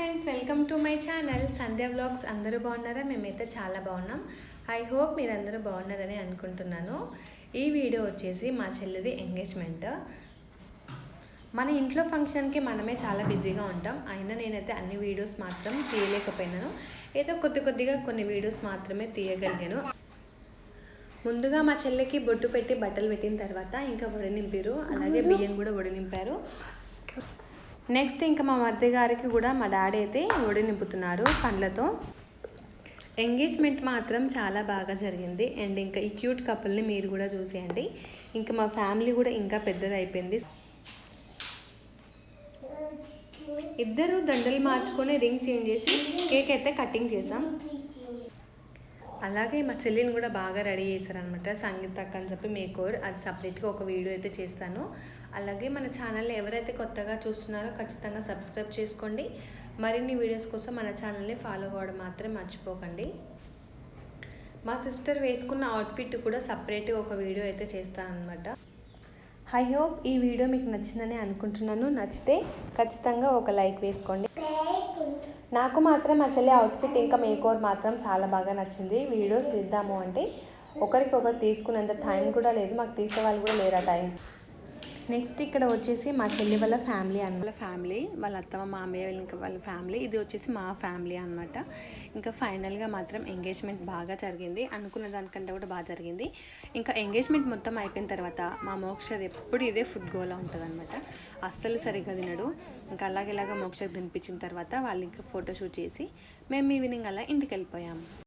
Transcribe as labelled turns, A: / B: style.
A: Friends welcome to my channel Sandhya vlogs అందరూ బాగున్నారా? మేమైతే చాలా బాగున్నాం. ఐ హోప్ మీరందరూ బాగున్నారని అనుకుంటున్నాను. ఈ వీడియో వచ్చేసి మా చెల్లిది ఎంగేజ్మెంట్ మన ఇంట్లో ఫంక్షన్కి మనమే చాలా బిజీగా ఉంటాం. అయినా నేనైతే అన్ని వీడియోస్ మాత్రం తీయలేకపోయినాను. ఏదో కొద్ది కొద్దిగా కొన్ని వీడియోస్ మాత్రమే తీయగలిగాను. ముందుగా మా చెల్లికి బొట్టు పెట్టి బట్టలు పెట్టిన తర్వాత ఇంకా వడి నింపారు అలాగే బియ్యం కూడా వడి నింపారు. నెక్స్ట్ ఇంకా మా మరిది గారికి కూడా మా డాడీ అయితే ఒడి నింపుతున్నారు పండ్లతో. ఎంగేజ్మెంట్ మాత్రం చాలా బాగా జరిగింది. అండ్ ఇంకా ఈ క్యూట్ కపుల్ని మీరు కూడా చూసేయండి. ఇంకా మా ఫ్యామిలీ కూడా ఇంకా పెద్దది అయిపోయింది ఇద్దరు దండలు మార్చుకొని రింగ్ చేంజ్ చేసి కేక్ అయితే కటింగ్ చేసాం అలాగే మా చెల్లిని కూడా బాగా రెడీ చేశారనమాట సంగీత అక్క అని చెప్పి మేకోర్ అది సపరేట్గా ఒక వీడియో అయితే చేస్తాను. అలాగే మన ఛానల్ని ఎవరైతే కొత్తగా చూస్తున్నారో ఖచ్చితంగా సబ్స్క్రైబ్ చేసుకోండి. మరిన్ని వీడియోస్ కోసం మన ఛానల్ని ఫాలో అవ్వడం మాత్రం మర్చిపోకండి. మా సిస్టర్ వేసుకున్న అవుట్ఫిట్ కూడా సపరేట్గా ఒక వీడియో అయితే చేస్తాను అనమాట ఐ హోప్ ఈ వీడియో మీకు నచ్చిందని అనుకుంటున్నాను. నచ్చితే ఖచ్చితంగా ఒక లైక్ వేసుకోండి. నాకు మాత్రం మా చెల్లి అవుట్ఫిట్ ఇంకా మేకోర్ మాత్రం చాలా బాగా నచ్చింది. వీడియోస్ ఇద్దాము అంటే ఒకరికొకరు తీసుకునేంత టైం కూడా లేదు. మాకు తీసే వాళ్ళు కూడా లేరు ఆ టైం. నెక్స్ట్ ఇక్కడ వచ్చేసి మా చెల్లి వాళ్ళ ఫ్యామిలీ అన్న ఫ్యామిలీ వాళ్ళ అత్తమ్మ మామయ్య వాళ్ళ ఇంకా వాళ్ళ ఫ్యామిలీ ఇది వచ్చేసి మా ఫ్యామిలీ అనమాట ఇంకా ఫైనల్గా మాత్రం ఎంగేజ్మెంట్ బాగా జరిగింది. అనుకున్న దానికంటే కూడా బాగా జరిగింది. ఇంకా ఎంగేజ్మెంట్ మొత్తం అయిపోయిన తర్వాత మా మోక్షది ఎప్పుడు ఇదే ఫుడ్ గోలా ఉంటుంది అనమాట అస్సలు సరిగ్గా తినడు. ఇంకా అలాగేలాగా మోక్షకు తినిపించిన తర్వాత వాళ్ళు ఇంకా ఫోటోషూట్ చేసి మేము ఈవినింగ్ అలా ఇంటికి వెళ్ళిపోయాము